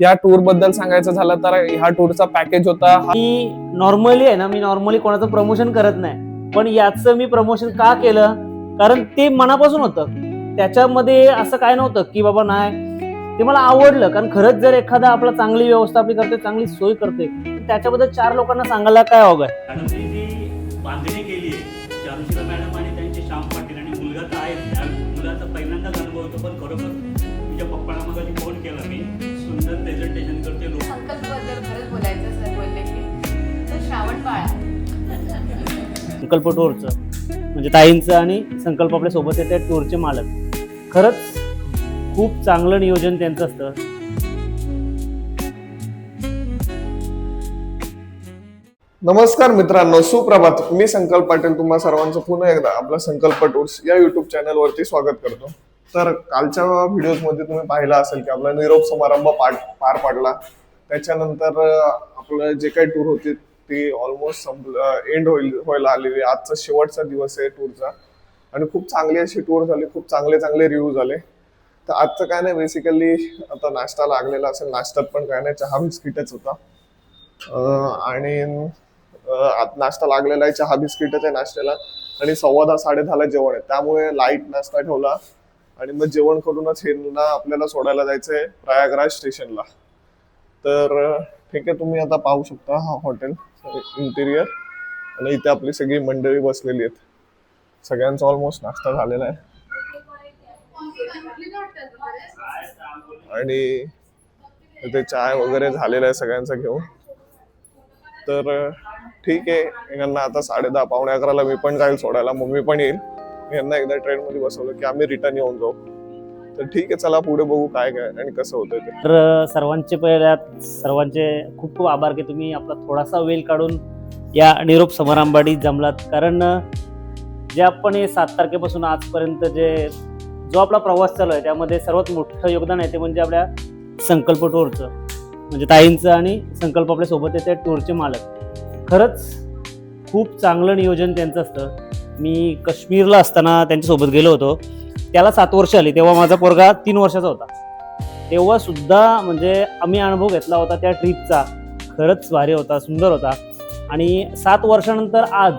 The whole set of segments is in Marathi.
या टूरबद्दल सांगायचं झालं तर ह्या टूरचा पॅकेज होता. हा- मी नॉर्मली आहे ना मी नॉर्मली कोणाचं प्रमोशन करत नाही. पण याचं मी प्रमोशन का केलं? कारण ते मनापासून होतं. त्याच्यामध्ये असं काय नव्हतं की बाबा नाही ते मला आवडलं. कारण खरंच जर एखादा आपला चांगली व्यवस्था आपली करते चांगली सोय करते त्याच्याबद्दल चार लोकांना सांगायला काय अवघड आहे? मॅडमने जी बांधणी केली आहे चारुशिला मॅडम आणि त्यांचे श्याम पाटील आणि मुलगा तर आहेत. त्या मुलाचा पहिल्यांदाच अनुभव होतो पण खरोखर तुझ्या पप्पाला मग फोन केला मी. प्रेझेंटेशन करते लोक. संकल्पबद्दल खरंच बोलायचं सर बोलले की तर श्रावण बाळा संकल्प टूरचं म्हणजे ताईंचं आणि संकल्प आपल्यासोबत आहे त्या टूरचे मालक. खरंच खूप चांगलं नियोजन त्यांचं असतं. नमस्कार मित्रांनो सुप्रभात. मी संकल्प पाटील तुम्हा सर्वांचं पुन्हा एकदा आपला संकल्प टूर्स या युट्यूब चॅनल वरती स्वागत करतो. तर कालच्या व्हिडिओजमध्ये तुम्ही पाहिला असेल की आपला निरोप समारंभ पार पार पाडला. त्याच्यानंतर आपलं जे काही टूर होते ती ऑलमोस्ट संपलं एंड होईल व्हायला आलेली. आजचा शेवटचा दिवस आहे टूरचा आणि खूप चांगली अशी टूर झाली खूप चांगले चांगले रिव्ह्यू झाले. तर आजचं काय नाही बेसिकली आता नाश्ता लागलेला असेल नाश्त्यात पण काय नाही चहा बिस्किटच होता. आणि आत नाश्ता लागलेला आहे चहा बिस्किटच आहे नाश्त्याला. आणि सव्वा दहा साडे दहाला जेवण आहे. त्यामुळे लाइट नाश्ता ठेवला. आणि मग जेवण करूनच हे आपल्याला सोडायला जायचंय प्रयागराज स्टेशनला. तर ठीक आहे तुम्ही आता पाहू शकता हा हॉटेल इंटिरियर आणि इथे आपली सगळी मंडळी बसलेली आहेत. सगळ्यांचा ऑलमोस्ट नाश्ता झालेला आहे. आणि इथे चाय वगैरे झालेला आहे सगळ्यांचा घेऊन. तर ठीक आहे यांना आता साडे दहा पावणे अकराला मी पण जाईल सोडायला मम्मी पण येईल. यांना एकदा ट्रेन मध्ये बसवलं की आम्ही रिटर्न येऊन जाऊ. तर ठीक आहे चला पुढे बघू काय काय आणि कसं होतं ते. तर सर्वांचे पहिल्यात सर्वांचे खूप खूप आभार की तुम्ही आपला थोडासा वेळ काढून या निरोप समारंभाडी जमलात. कारण जे आपण हे सात तारखेपासून आजपर्यंत जे जो आपला प्रवास चालू आहे त्यामध्ये सर्वात मोठं योगदान आहे ते म्हणजे आपल्या संकल्प टूरचं. म्हणजे ताईंचं आणि संकल्प आपल्यासोबत येते टूरचे मालक. खरंच खूप चांगलं नियोजन त्यांचं असतं. मी काश्मीरला असताना त्यांच्यासोबत गेलो होतो. त्याला सात वर्ष आली. तेव्हा माझा पोरगा तीन वर्षाचा होता. तेव्हा सुद्धा म्हणजे आम्ही अनुभव घेतला होता त्या ट्रिपचा. खरंच भारी होता सुंदर होता. आणि सात वर्षानंतर आज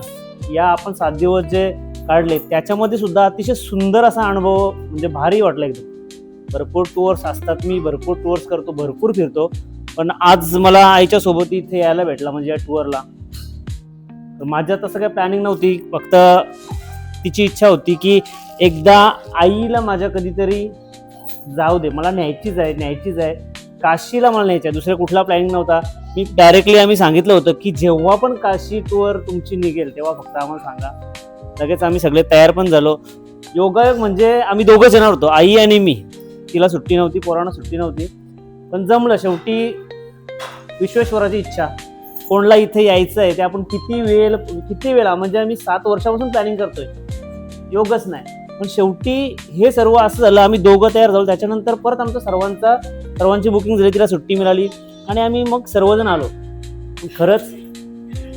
या आपण सात दिवस जे काढले त्याच्यामध्ये सुद्धा अतिशय सुंदर असा अनुभव म्हणजे भारी वाटला एकदम. भरपूर टूर्स असतात मी भरपूर टूर्स करतो भरपूर फिरतो. पण आज मला आईच्या सोबत इथे यायला भेटला म्हणजे या टूरला तर माझ्या तसं काही प्लॅनिंग नव्हती. फक्त तिची इच्छा होती की एकदा आईला माझ्या कधीतरी जाऊ दे. मला न्यायचीच आहे न्यायचीच आहे. काशीला मला न्यायचं आहे दुसरा कुठला प्लॅनिंग नव्हता. मी डायरेक्टली आम्ही सांगितलं होतं की जेव्हा पण काशी टूर तुमची निघेल तेव्हा फक्त आम्हाला सांगा. लगेच आम्ही सगळे तयार पण झालो. योगायोग म्हणजे आम्ही दोघं येणार होतो. आई आणि मी. तिला सुट्टी नव्हती पोरांना सुट्टी नव्हती. पण जमलं. शेवटी विश्वेश्वराची इच्छा. कोणला इथे यायचं आहे ते आपण किती वेळ किती वेळा म्हणजे आम्ही सात वर्षापासून प्लॅनिंग करतोय. योगच नाही. पण शेवटी हे सर्व असं झालं आम्ही दोघं तयार झालो. त्याच्यानंतर परत आमचं सर्वांचा सर्वांची बुकिंग झाली तिला सुट्टी मिळाली. आणि आम्ही मग सर्वजण आलो. खरंच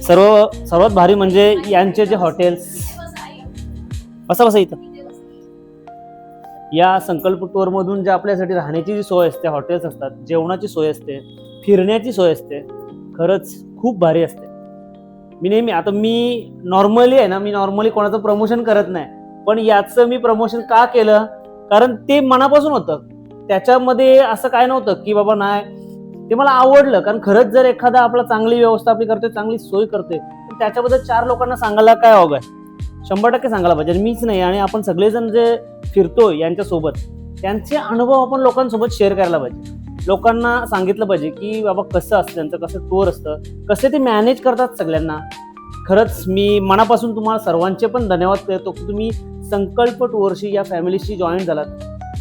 सर्व सर्वात भारी म्हणजे यांचे जे हॉटेल्स बसा बसा इथं. या संकल्प टूरमधून जे आपल्यासाठी राहण्याची जी सोय असते हॉटेल्स असतात जेवणाची सोय असते फिरण्याची सोय असते खरंच खूप भारी असते. मी नेहमी आता मी नॉर्मली आहे ना मी नॉर्मली कोणाचं प्रमोशन करत नाही. पण याचं मी प्रमोशन का केलं? कारण ते मनापासून होतं. त्याच्यामध्ये असं काय नव्हतं की बाबा नाही ते मला आवडलं. कारण खरंच जर एखादा आपला चांगली व्यवस्था आपली करते चांगली सोय करते तर त्याच्याबद्दल चार लोकांना सांगायला काय अवघड आहे? शंभर टक्के सांगायला पाहिजे. आणि मीच नाही आणि आपण सगळेजण जे फिरतो यांच्यासोबत त्यांचे अनुभव आपण लोकांसोबत शेअर करायला पाहिजे. लोकांना सांगितलं पाहिजे की बाबा कसं असतं त्यांचं कसं टूर असतं कसे ते मॅनेज करतात सगळ्यांना. खरंच मी मनापासून तुम्हाला सर्वांचे पण धन्यवाद करतो की तुम्ही संकल्प टूरशी या फॅमिलीशी जॉईन झालात.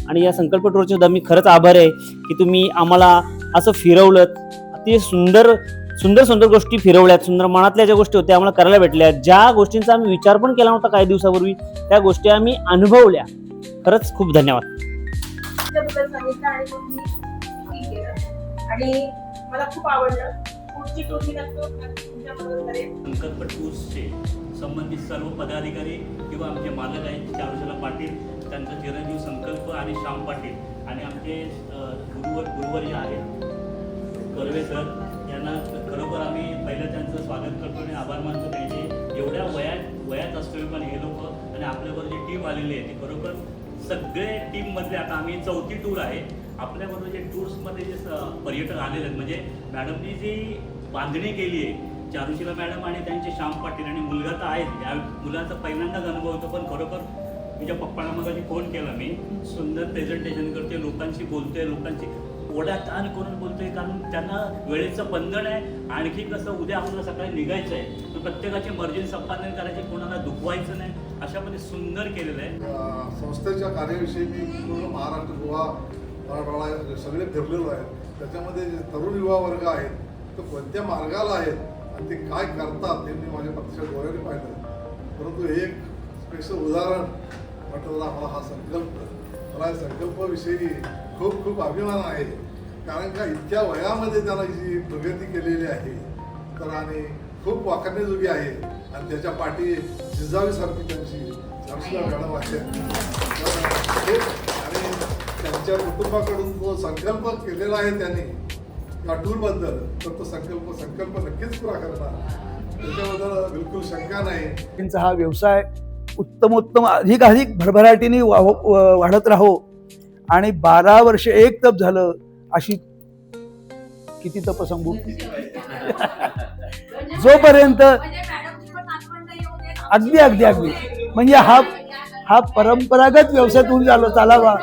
आणि या संकल्प टूरचे सुद्धा मी खरंच आभार आहे की तुम्ही आम्हाला असं फिरवलं अतिशय सुंदर सुंदर सुंदर गोष्टी फिरवल्यात सुंदर मनातल्या ज्या गोष्टी होत्या आम्हाला करायला भेटल्या ज्या गोष्टींचा आम्ही विचार पण केला नव्हता काही दिवसापूर्वी त्या गोष्टी आम्ही अनुभवल्या. खरंच खूप धन्यवाद. आणि मला खूप आवडलं. पुढची टोपी लागतो तुमच्या मदत संकल्प टूर्सचे संबंधित सर्व पदाधिकारी किंवा आमचे मालक आहेत चारुशाला पाटील त्यांचा चिरंजीव संकल्प आणि श्याम पाटील आणि आमचे अ, गुरुवर गुरुवर्य आहेत कर्वे सर यांना खरोखर आम्ही पहिलं त्यांचं स्वागत करतो आणि आभार मानतो. त्यांचे एवढ्या वयात वयात असतोय पण हे लोक आणि आपल्याबरोबर जी टीम आलेली आहे ती खरोखर सगळे टीममधले आता आम्ही चौथी टूर आहे. आपल्याबरोबर जे टूर्समध्ये जे पर्यटक आलेले आहेत म्हणजे मॅडमनी जी बांधणी केली आहे चारुशिला मॅडम आणि त्यांचे श्याम पाटील आणि मुलगा तर आहेत. या मुलाचा पहिल्यांदाच अनुभव होतो पण खरोखर तुझ्या पप्पाला मग फोन केला मी सुंदर प्रेझेंटेशन करते लोकांशी बोलते लोकांची ओढा ताण करून बोलतोय कारण त्यांना वेळेचं बंधन आहे आणखी कसं उद्या आपल्याला सकाळी निघायचं आहे तर प्रत्येकाची मर्जी संपादन करायची कोणाला दुखवायचं नाही अशामध्ये सुंदर केलेलं आहे. संस्थेच्या कार्याविषयी मी पूर्ण महाराष्ट्र गोवा मराठवाडा सगळे फिरलेलो आहे त्याच्यामध्ये जे तरुण युवा वर्ग आहेत तो कोणत्या मार्गाला आहेत आणि ते काय करतात हे मी माझ्या प्रत्यक्ष डोळ्याने पाहिलं परंतु हे एक स्पेशल उदाहरण म्हटलं आम्हाला हा संकल्प. मला या संकल्पाविषयी खूप खूप अभिमान आहे. कारण का इतक्या वयामध्ये त्याला जी प्रगती केलेली आहे तर आणि खूप वाखाणण्याजोगी आहे. आणि त्याच्या पाठी जिजावीसारखी त्यांची मॅडम आहे आणि त्यांच्या कुटुंबाकडून जो संकल्प केलेला आहे त्यांनी या टूरबद्दल तर तो संकल्प संकल्प नक्कीच पुरा करणार. त्याच्याबद्दल बिलकुल शंका नाही. त्यांचा हा व्यवसाय उत्तमोत्तम अधिक अधिक भरभराटीने वाढत राहो. आणि बारा वर्ष एक तप झालं अशी किती तप सांगू? जोपर्यंत अगदी अगदी अगदी. म्हणजे हा हा परंपरागत व्यवसाय तुम्ही चालव चालावा.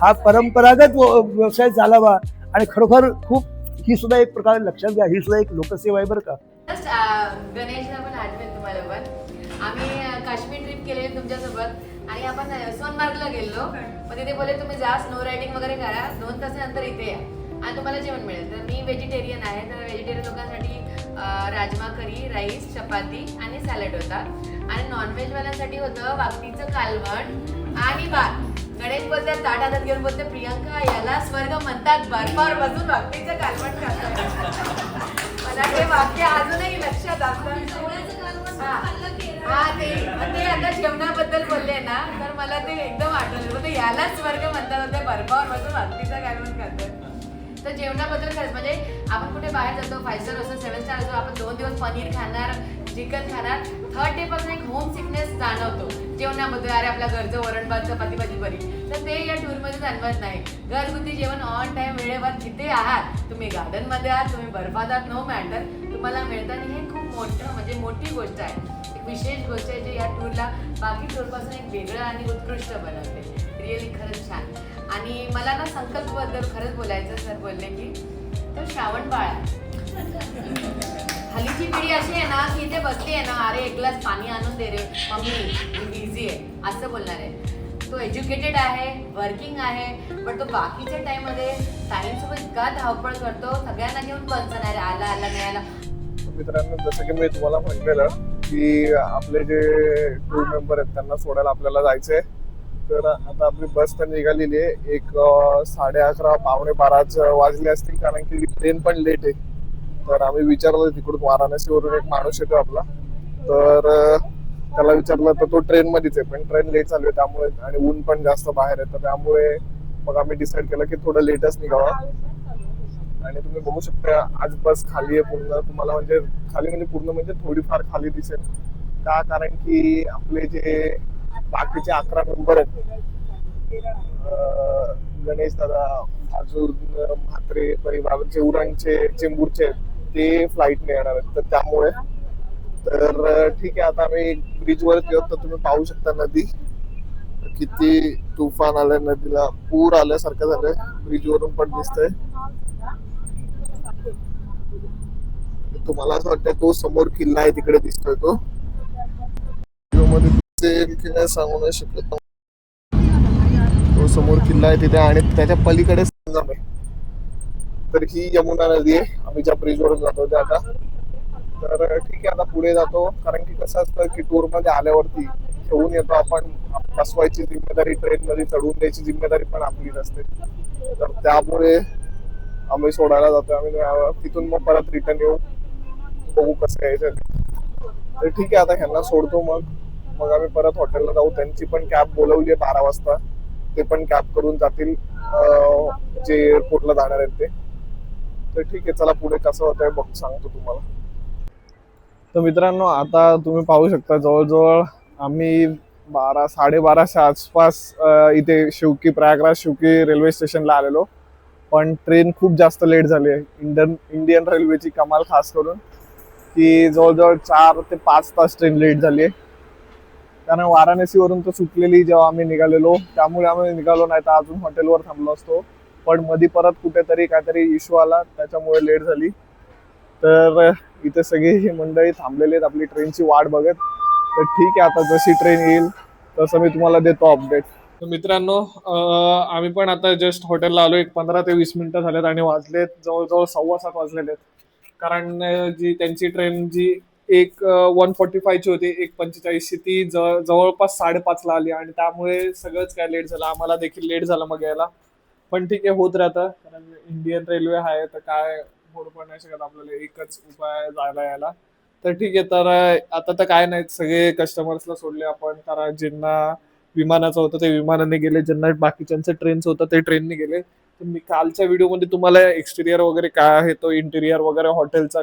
हा परंपरागत व्यवसाय चालावा. आणि खरोखर खूप ही सुद्धा एक प्रकारे लक्षात घ्या ही सुद्धा एक लोकसेवा आहे बरं का. गणेश पण आठवेल तुम्हाला पण. आम्ही काश्मीर ट्रिप केलेली तुमच्यासोबत. आणि आपण अ, सोनमार्गला गेलो मग तिथे बोलले तुम्ही जा स्नो रायडिंग वगैरे करा. दोन तासानंतर इथे या. आणि तुम्हाला जेवण मिळेल. तर मी व्हेजिटेरियन आहे तर व्हेजिटेरियन लोकांसाठी राजमा करी राईस चपाती आणि सॅलड होता. आणि नॉनव्हेजवाल्यांसाठी होतं वाकटीचं कालवण आणि भात. गणेश बोलते ताट हातात घेऊन बोलते प्रियंका याला स्वर्ग म्हणतात बर्फावर बसून वाकटीचं कालवण खातोय. मला ते वाक्य अजूनही लक्षात असतं. हा. ते ते आता जेवणाबद्दल बोलले ना तर मला ते एकदम आठवलं. होतं यालाच स्वर्ग म्हणतात होते बर्फावर बसून वाकटीचं कालवण खातात तर जेवणाबद्दल खरंच म्हणजे आपण कुठे बाहेर जातो फाईव्ह स्टार असतो सेवन स्टार असतो आपण दोन दिवस पनीर खाणार चिकन खाणार. थर्ड डे पासून एक होम सिकनेस जाणवतो. जेवणाबद्दल अरे आपल्या घरचं वरण भात चपाती भाजी बरी तर ते या टूरमध्ये जाणवत नाही. घरगुती जेवण ऑन टाईम वेळेवर जिथे आहात तुम्ही गार्डनमध्ये आहात तुम्ही बर्फात आहात नो मॅटर तुम्हाला मिळतं आणि हे खूप मोठं म्हणजे मोठी गोष्ट आहे. एक विशेष गोष्ट आहे जे या टूरला बाकी टूरपासून एक वेगळं आणि उत्कृष्ट बनवते. रिअली खरंच छान. आणि मला ना संकल्पबद्दल खरंच बोलायचं सर बोलले की तो श्रावण बाळा हल्लीची पिढी अशी आहे ना की इथे बसली आहे ना अरे एक ग्लास पाणी आणून दे रे मम्मी मी बिझी आहे असं बोलणार आहे. तो एज्युकेटेड आहे वर्किंग आहे पण तो बाकीच्या टाइममध्ये इतका धावपळ करतो सगळ्यांना घेऊन पंचणार आला आला नाही आला. मित्रांनो जसं की मी तुम्हाला म्हटलेलं की आपले जे टूर मेंबर आहेत त्यांना सोडायला आपल्याला जायचंय. तर आता आपली बस तर निघालेली आहे. एक साडे अकरा पावणे बाराच वाजले असतील कारण की ट्रेन पण लेट आहे. तर आम्ही विचारलं तिकडून वाराणसीवरून एक माणूस येतो आपला. तर त्याला विचारलं तर तो ट्रेन मध्येच आहे पण ट्रेन लेट चालू आहे त्यामुळे आणि ऊन पण जास्त बाहेर आहे. तर त्यामुळे मग आम्ही डिसाईड केलं की थोडं लेटच निघावा. आणि तुम्ही बघू शकता आज बस खाली आहे पूर्ण. तुम्हाला म्हणजे खाली म्हणजे पूर्ण म्हणजे थोडीफार खाली दिसेल. का? कारण की आपले जे बाकीचे अकरा मेंबर आहेत. गणेश दादा अजून म्हात्रे परिवारचे उरणचे चेंबूरचे ते फ्लाईटने येणार आहेत. तर त्यामुळे तर ठीक आहे आता आम्ही ब्रिजवर गेलो तर तुम्ही पाहू शकता नदी. किती तुफान आलंय नदीला पूर आल्यासारखं झालंय. ब्रिज वरून पण दिसतंय. तुम्हाला असं वाटतं तो समोर किल्ला आहे तिकडे दिसतोय तो. मध्ये दिसेल की नाही सांगू नाही शकत. तो समोर किल्ला आहे तिथे आणि त्याच्या पलीकडे संगम आहे. तर ही यमुना नदी आहे. आम्ही ज्या ब्रिजवरून जातो ते आता. तर ठीक आहे आता पुढे जातो. कारण की कसं असतं की टूरमध्ये आल्यावरती घेऊन येतो आपण. बसवायची जिम्मेदारी ट्रेन मध्ये चढवून द्यायची जिम्मेदारी पण आपलीच असते. तर त्यामुळे आम्ही सोडायला जातो. आम्ही तिथून मग परत रिटर्न येऊ. बघू कसं यायचं तर ठीक आहे आता ह्यांना सोडतो मग. मग आम्ही परत हॉटेलला जाऊ. त्यांची पण कॅब बोलवली आहे बारा वाजता. ते पण कॅब करून जातील. जे एअरपोर्टला जाणार आहेत ते. तर ठीक आहे चला पुढे कसं होतंय बघ सांगतो तुम्हाला. तर मित्रांनो आता तुम्ही पाहू शकता जवळजवळ आम्ही बारा साडेबाराच्या आसपास इथे शिवकी प्रयागराज शिवकी रेल्वे स्टेशनला आलेलो. पण ट्रेन खूप जास्त लेट झाली आहे. इंडियन इंडियन रेल्वेची कमाल खास करून की जवळजवळ चार ते पाच तास ट्रेन लेट झाली आहे. कारण वाराणसीवरून तर सुटलेली जेव्हा आम्ही निघालेलो त्यामुळे आम्ही निघालो नाही तर अजून हॉटेलवर थांबलो असतो. पण मधी परत कुठेतरी काहीतरी इश्यू आला त्याच्यामुळे लेट झाली. तर इथे सगळी ही मंडळी थांबलेली आहेत आपली ट्रेनची वाट बघत. तर ठीक आहे आता जशी ट्रेन येईल तसं मी तुम्हाला देतो अपडेट तर मित्रांनो आम्ही पण आता जस्ट हॉटेलला आलो एक पंधरा ते वीस मिनिटं झालेत आणि वाजलेत जवळजवळ सव्वा सात वाजलेले आहेत. कारण जी त्यांची ट्रेन जी एक वन फोर्टी फायची होती एक पंचेचाळीसची. ती जवळपास साडेपाचला आली आणि त्यामुळे सगळंच काय लेट झालं. आम्हाला देखील लेट झालं मग यायला. पण ठीक आहे होत राहतं. कारण इंडियन रेल्वे आहे तर काय होड पण नाही शकत आपल्याला. एकच उपाय जायला यायला. तर ठीक आहे तर आता तर काय नाही सगळे कस्टमर्सला सोडले आपण. कारण ज्यांना विमानाचं होतं ते विमानाने गेले. ज्यांना बाकीच्यांचं ट्रेनचं होतं ते ट्रेनने गेले. तर मी कालच्या व्हिडिओमध्ये तुम्हाला एक्सटिरियर वगैरे काय आहे तो इंटिरियर वगैरे हॉटेलचा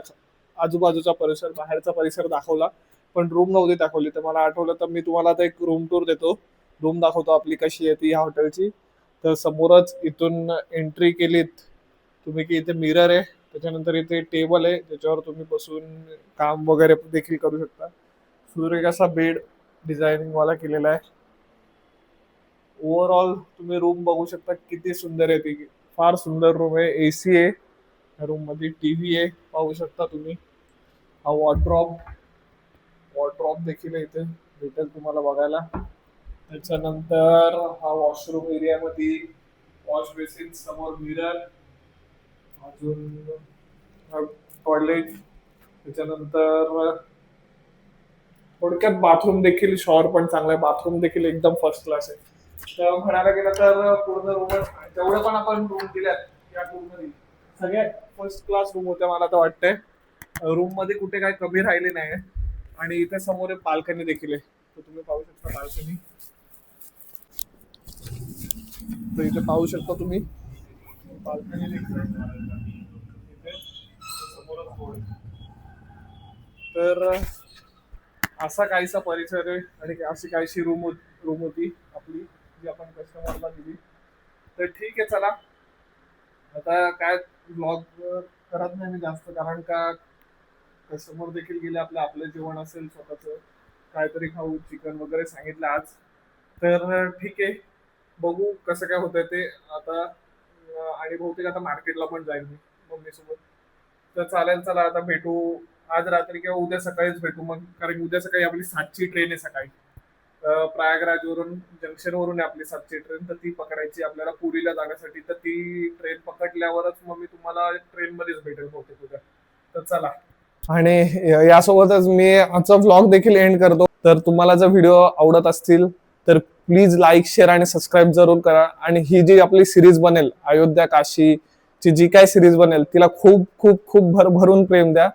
आजूबाजूचा परिसर बाहेरचा परिसर दाखवला. पण रूम नव्हती दाखवली. तर मला आठवलं तर मी तुम्हाला आता एक रूम टूर देतो. रूम दाखवतो आपली कशी आहे ती ह्या हॉटेलची तर समोरच इथून एंट्री केलीत. तुम्ही की इथे मिरर आहे. त्याच्यानंतर इथे टेबल आहे. त्याच्यावर तुम्ही बसून काम वगैरे देखील करू शकता. सूर्य असा बेड डिझायनिंग वाला केलेला आहे. ओव्हरऑल तुम्ही रूम बघू शकता किती सुंदर आहे ती. फार सुंदर रूम आहे. एसी आहे. रूममध्ये टीव्ही आहे. पाहू शकता तुम्ही. हा वॉर्ड्रॉप वॉर्ड्रॉप देखील आहे इथे. भेटेल तुम्हाला बघायला. त्याच्यानंतर हा वॉशरूम एरियामध्ये वॉश बेसिन समोर मिरर अजून टॉयलेट त्याच्यानंतर थोडक्यात बाथरूम देखील शॉवर पण चांगला आहे. बाथरूम देखील एकदम फर्स्ट क्लास आहे. तर म्हणायला गेलं तर पूर्ण रूम जेवढे पण आपण रूम दिल्यात या रूममध्ये सगळ्यात फर्स्ट क्लास रूम होत्या मला तर वाटतंय. रूममध्ये कुठे काय कमी राहिले नाही आणि इथे समोर बाल्कनी देखील आहे. तर तुम्ही पाहू शकता बाल्कनी तर इथे पाहू शकता तुम्ही. बाल्कनी देखील तर असा काहीसा परिसर आहे आणि अशी काहीशी रूम रूम होती आपली जी आपण कस्टमरला दिली. तर ठीक आहे चला. आता काय ब्लॉग करत नाही मी जास्त कारण का कस्टमर देखील गेले आपलं आपलं जेवण असेल स्वतःच काहीतरी खाऊ चिकन वगैरे सांगितलं आज. तर ठीक आहे. बघू कसं काय होतंय ते. आता आणि बहुतेक आता मार्केटला पण जाईल मी मम्मीसोबत. तर चालेल चला आता भेटू. आज रात्री किंवा उद्या सकाळीच भेटू मग. कारण उद्या सकाळी आपली सातची ट्रेन आहे सकाळी. प्रयागराजवरून जंक्शनवरून आहे आपली सातची ट्रेन तर ती पकडायची आपल्याला पुरीला जाण्यासाठी. तर ती ट्रेन पकडल्यावरच मग मी तुम्हाला ट्रेन मध्येच भेटेल बहुतेक उद्या. तर चला. आणि यासोबतच मी आजचा व्लॉग देखील एंड करतो. तर तुम्हाला जर व्हिडिओ आवडत असतील तर प्लीज लाईक शेअर आणि सबस्क्राईब जरूर करा. आणि ही जी आपली सिरीज बनेल अयोध्या काशी ची जी काय सिरीज बनेल तिला खूप खूप खूप भर भरून प्रेम द्या.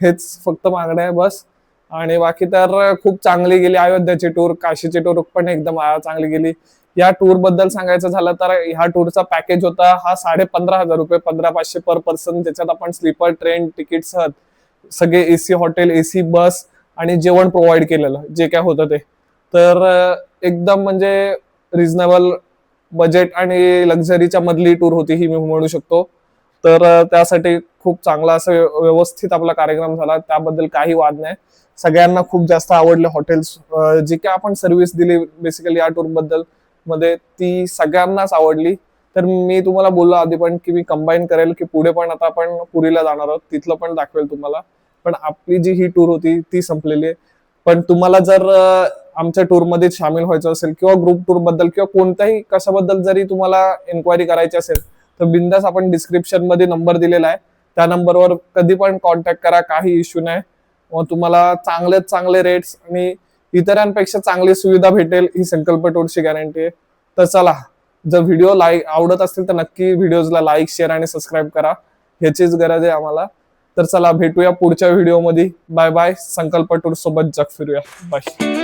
हेच फक्त मागणं आहे बस. आणि बाकी तर खूप चांगली गेली अयोध्याची टूर काशीची टूर पण एकदम चांगली गेली. या टूरबद्दल सांगायचं झालं तर ह्या टूरचा पॅकेज होता हा साडे पंधरा हजार रुपये पंधरा पाचशे पर पर्सन ज्याच्यात आपण स्लीपर ट्रेन तिकीट सह सगळे एसी हॉटेल एसी बस आणि जेवण प्रोव्हाइड केलेलं जे काय होतं ते. तर एकदम म्हणजे रिझनेबल बजेट आणि लक्झरीच्या मधली टूर होती ही मी म्हणू शकतो. तर त्यासाठी खूप चांगला असं व्यवस्थित आपला कार्यक्रम झाला. त्याबद्दल काही वाद नाही. सगळ्यांना खूप जास्त आवडले हॉटेल्स जी काय आपण सर्व्हिस दिली बेसिकली या टूरबद्दलमध्ये ती सगळ्यांनाच आवडली. तर मी तुम्हाला बोललो आधी पण की मी कंबाईन करेल की पुढे पण आता आपण पुरीला जाणार आहोत. तिथलं पण दाखवेल तुम्हाला. पण आपली जी ही टूर होती ती संपलेली आहे. पण तुम्हाला जर आमच्या टूरमध्ये सामील व्हायचं असेल किंवा ग्रुप टूरबद्दल किंवा कोणत्याही कशाबद्दल जरी तुम्हाला इन्क्वायरी करायची असेल तर बिंदास आपण डिस्क्रिप्शनमध्ये नंबर दिलेला आहे. त्या नंबरवर कधी पण कॉन्टॅक्ट करा काही इश्यू नाही. मग तुम्हाला चांगले चांगले रेट्स आणि इतरांपेक्षा चांगली सुविधा भेटेल ही संकल्प टूरची गॅरंटी आहे. तर चला जर व्हिडिओ लाईक आवडत असतील तर नक्की व्हिडिओजला लाईक शेअर आणि सबस्क्राईब करा. ह्याचीच गरज आहे आम्हाला. तर चला भेटूया पुढच्या व्हिडिओमध्ये बाय बाय संकल्प टूर सोबत जग फिरूया. बाय